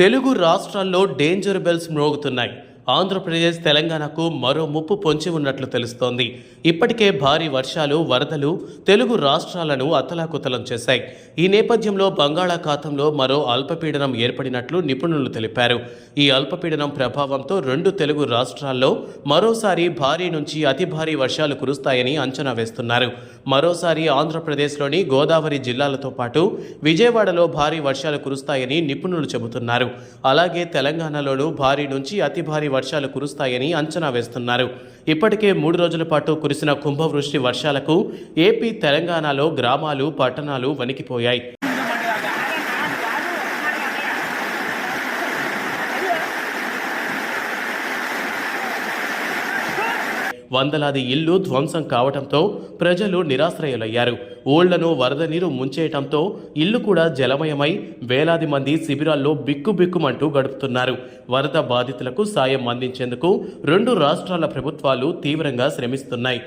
తెలుగు రాష్ట్రాల్లో danger bells మ్రోగుతున్నాయి. Andhra Pradesh తెలంగాణకు మరో ముప్పు పొంచి ఉన్నట్లు తెలుస్తోంది. ఇప్పటికే భారీ వర్షాలు వరదలు తెలుగు రాష్ట్రాలను అతలాకుతలం చేశాయి. ఈ నేపథ్యంలో బంగాళాఖాతంలో మరో అల్పపీడనం ఏర్పడినట్లు నిపుణులు తెలిపారు. ఈ అల్పపీడనం ప్రభావంతో రెండు తెలుగు రాష్ట్రాల్లో మరోసారి భారీ నుంచి అతి భారీ వర్షాలు కురుస్తాయని అంచనా వేస్తున్నారు. మరోసారి ఆంధ్రప్రదేశ్లోని గోదావరి జిల్లాలతో పాటు విజయవాడలో భారీ వర్షాలు కురుస్తాయని నిపుణులు చెబుతున్నారు. అలాగే తెలంగాణలోనూ భారీ నుంచి అతి భారీ వర్షాలు కురుస్తాయని అంచనా వేస్తున్నారు. ఇప్పటికే మూడు రోజుల పాటు కురిసిన కుంభవృష్టి వర్షాలకు ఏపీ తెలంగాణలో గ్రామాలు పట్టణాలు వణికిపోయాయి. వందలాది ఇళ్ళు ధ్వంసం కావడంతో ప్రజలు నిరాశ్రయులయ్యారు. ఓళ్ళను వరద నీరు ముంచేయటంతో ఇల్లు కూడా జలమయమై వేలాది మంది శిబిరాల్లో బిక్కుబిక్కుమంటూ గడుపుతున్నారు. వరద బాధితులకు సాయం అందించేందుకు రెండు రాష్ట్రాల ప్రభుత్వాలు తీవ్రంగా శ్రమిస్తున్నాయి.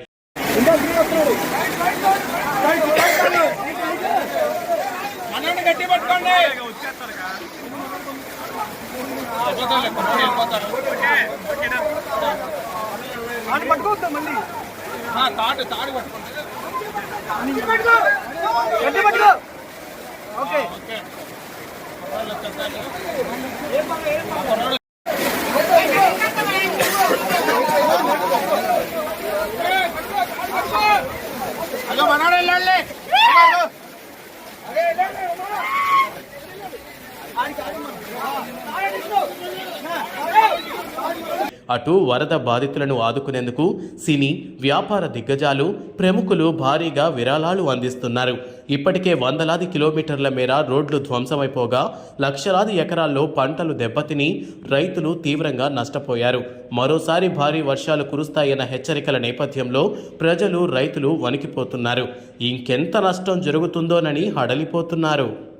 తాడు పట్టుకోవద్దా మళ్ళీ? తాడు తాడు పట్టుకోండి. గట్టి పట్టుకో! ఓకే. అదో మనోడు వెళ్ళండి అటు వరద బాధితులను ఆదుకునేందుకు సినీ వ్యాపార దిగ్గజాలు ప్రముఖులు భారీగా విరాళాలు అందిస్తున్నారు. ఇప్పటికే వందలాది కిలోమీటర్ల మేర రోడ్లు ధ్వంసమైపోగా లక్షలాది ఎకరాల్లో పంటలు దెబ్బతిని రైతులు తీవ్రంగా నష్టపోయారు. మరోసారి భారీ వర్షాలు కురుస్తాయన్న హెచ్చరికల నేపథ్యంలో ప్రజలు రైతులు వణికిపోతున్నారు. ఇంకెంత నష్టం జరుగుతుందోనని హడలిపోతున్నారు.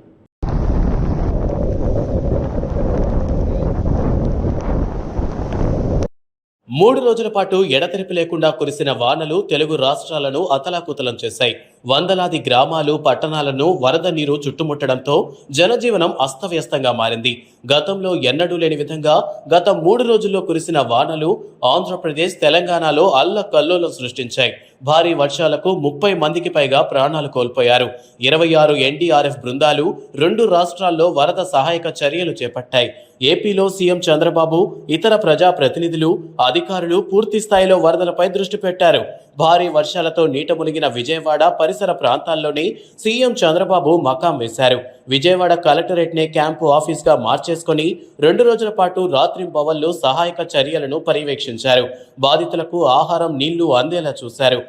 మూడు రోజుల పాటు ఎడతెరిపి లేకుండా కురిసిన వానలు తెలుగు రాష్ట్రాలను అతలాకుతలం చేశాయి. వందలాది గ్రామాలు పట్టణాలను వరద నీరు చుట్టుముట్టడంతో జనజీవనం అస్తవ్యస్తంగా మారింది. గతంలో ఎన్నడూ లేని విధంగా గత మూడు రోజుల్లో కురిసిన వానలు ఆంధ్రప్రదేశ్ తెలంగాణలో అల్లకల్లోలం సృష్టించాయి. భారీ వర్షాలకు ముప్పై మందికి పైగా ప్రాణాలు కోల్పోయారు. ఇరవై ఆరు ఎన్డీఆర్ఎఫ్ బృందాలు రెండు రాష్ట్రాల్లో వరద సహాయక చర్యలు చేపట్టాయి. ఏపీలో సీఎం చంద్రబాబు ఇతర ప్రజా ప్రతినిధులు అధికారులు పూర్తి స్థాయిలో వరదలపై దృష్టి పెట్టారు. భారీ వర్షాలతో నీట మునిగిన విజయవాడ పరిసర ప్రాంతాల్లోని సీఎం చంద్రబాబు మకాం వేశారు. విజయవాడ కలెక్టరేట్ నే క్యాంపు ఆఫీస్గా మార్చేసుకుని రెండు రోజుల పాటు రాత్రి భవన్లో సహాయక చర్యలను పర్యవేక్షించారు. బాధితులకు ఆహారం నీళ్ళు అందేలా చూశారు.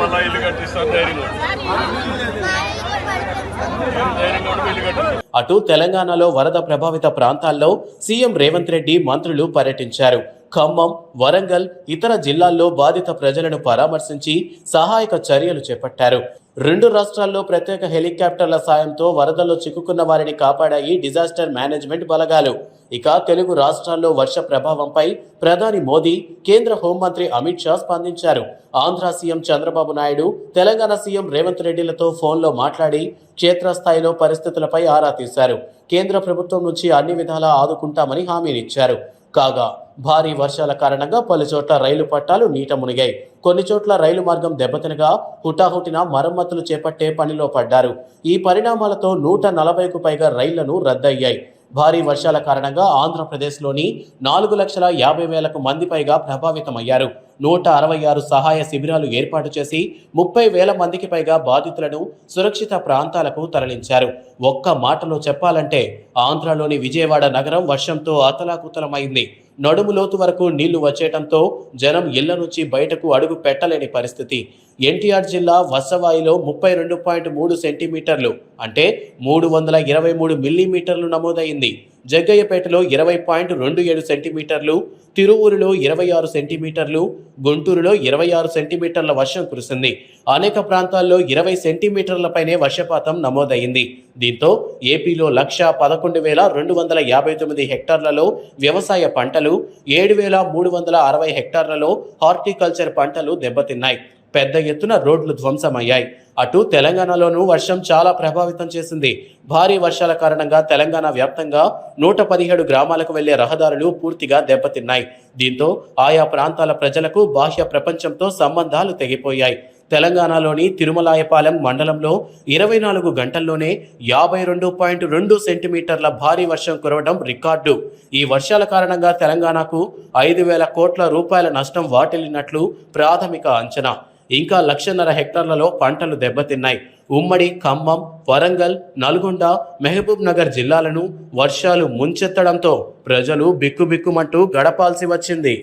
మళ్ళా ఇల్లు కట్టిస్తాను ధైర్యంగా అటు తెలంగాణలో వరద ప్రభావిత ప్రాంతాల్లో సీఎం రేవంత్ రెడ్డి మంత్రులు పర్యటించారు. ఖమ్మం వరంగల్ ఇతర జిల్లాల్లో బాధిత ప్రజలను పరామర్శించి సహాయక చర్యలు చేపట్టారు. రెండు రాష్ట్రాల్లో ప్రత్యేక హెలికాప్టర్ల సాయంతో వరదల్లో చిక్కుకున్న వారిని కాపాడాయి డిజాస్టర్ మేనేజ్మెంట్ బలగాలు. ఇక తెలుగు రాష్ట్రాల్లో వర్ష ప్రభావంపై ప్రధాని మోదీ కేంద్ర హోంమంత్రి అమిత్ షా స్పందించారు. ఆంధ్ర సీఎం చంద్రబాబు నాయుడు తెలంగాణ సీఎం రేవంత్ రెడ్డిలతో ఫోన్లో మాట్లాడి క్షేత్రస్థాయిలో పరిస్థితులపై ఆరా తీశారు. కేంద్ర ప్రభుత్వం నుంచి అన్ని విధాలా ఆదుకుంటామని హామీనిచ్చారు కాగా భారీ వర్షాల కారణంగా పలు చోట్ల రైలు పట్టాలు నీట మునిగాయి. కొన్ని చోట్ల రైలు మార్గం దెబ్బతినగా హుటాహుటిన మరమ్మతులు చేపట్టే పనిలో పడ్డారు. ఈ పరిణామాలతో నూట నలభైకు పైగా రైళ్ళను రద్దయ్యాయి. భారీ వర్షాల కారణంగా ఆంధ్రప్రదేశ్లోని నాలుగు లక్షల యాభై వేలకు మంది పైగా ప్రభావితమయ్యారు. నూట అరవై ఆరు సహాయ శిబిరాలు ఏర్పాటు చేసి ముప్పై వేల మందికి పైగా బాధితులను సురక్షిత ప్రాంతాలకు తరలించారు. ఒక్క మాటలో చెప్పాలంటే ఆంధ్రలోని విజయవాడ నగరం వర్షంతో అతలాకుతలమైంది. నడుము లోతు వరకు నీళ్ళు వచ్చేయడంతో జనం ఇళ్ళ నుంచి బయటకు అడుగు పెట్టలేని పరిస్థితి. ఎన్టీఆర్ జిల్లా వసవాయిలో ముప్పై రెండు పాయింట్ మూడు సెంటీమీటర్లు అంటే మూడు వందల ఇరవై మూడు మిల్లీమీటర్లు నమోదైంది. జగ్గయ్యపేటలో ఇరవై పాయింట్ రెండు ఏడు సెంటీమీటర్లు తిరువూరులో ఇరవై ఆరు సెంటీమీటర్లు గుంటూరులో ఇరవై ఆరు సెంటీమీటర్ల వర్షం కురిసింది. అనేక ప్రాంతాల్లో ఇరవై సెంటీమీటర్లపైనే వర్షపాతం నమోదైంది దీంతో ఏపీలో లక్ష పదకొండు వేల రెండు వందల యాభై తొమ్మిది హెక్టార్లలో వ్యవసాయ పంటలు ఏడు వేల మూడు వందల అరవై హెక్టార్లలో హార్టికల్చర్ పంటలు దెబ్బతిన్నాయి. పెద్ద ఎత్తున రోడ్లు ధ్వంసమయ్యాయి. అటు తెలంగాణలోనూ వర్షం చాలా ప్రభావితం చేసింది. భారీ వర్షాల కారణంగా తెలంగాణ వ్యాప్తంగా నూట పదిహేడు గ్రామాలకు వెళ్ళే రహదారులు పూర్తిగా దెబ్బతిన్నాయి. దీంతో ఆయా ప్రాంతాల ప్రజలకు బాహ్య ప్రపంచంతో సంబంధాలు తెగిపోయాయి. తెలంగాణలోని తిరుమలాయపాలెం మండలంలో ఇరవై నాలుగు గంటల్లోనే యాభై రెండు పాయింట్ రెండు సెంటీమీటర్ల భారీ వర్షం కురవడం రికార్డు. ఈ వర్షాల కారణంగా తెలంగాణకు ఐదు వేల కోట్ల రూపాయల నష్టం వాటిల్లినట్లు ప్రాథమిక అంచనా. ఇంకా లక్షన్నర హెక్టార్లలో పంటలు దెబ్బతిన్నాయి. ఉమ్మడి ఖమ్మం వరంగల్ నల్గొండ మహబూబ్ నగర్ జిల్లాలను వర్షాలు ముంచెత్తడంతో ప్రజలు బిక్కుబిక్కుమంటూ గడపాల్సి వచ్చింది.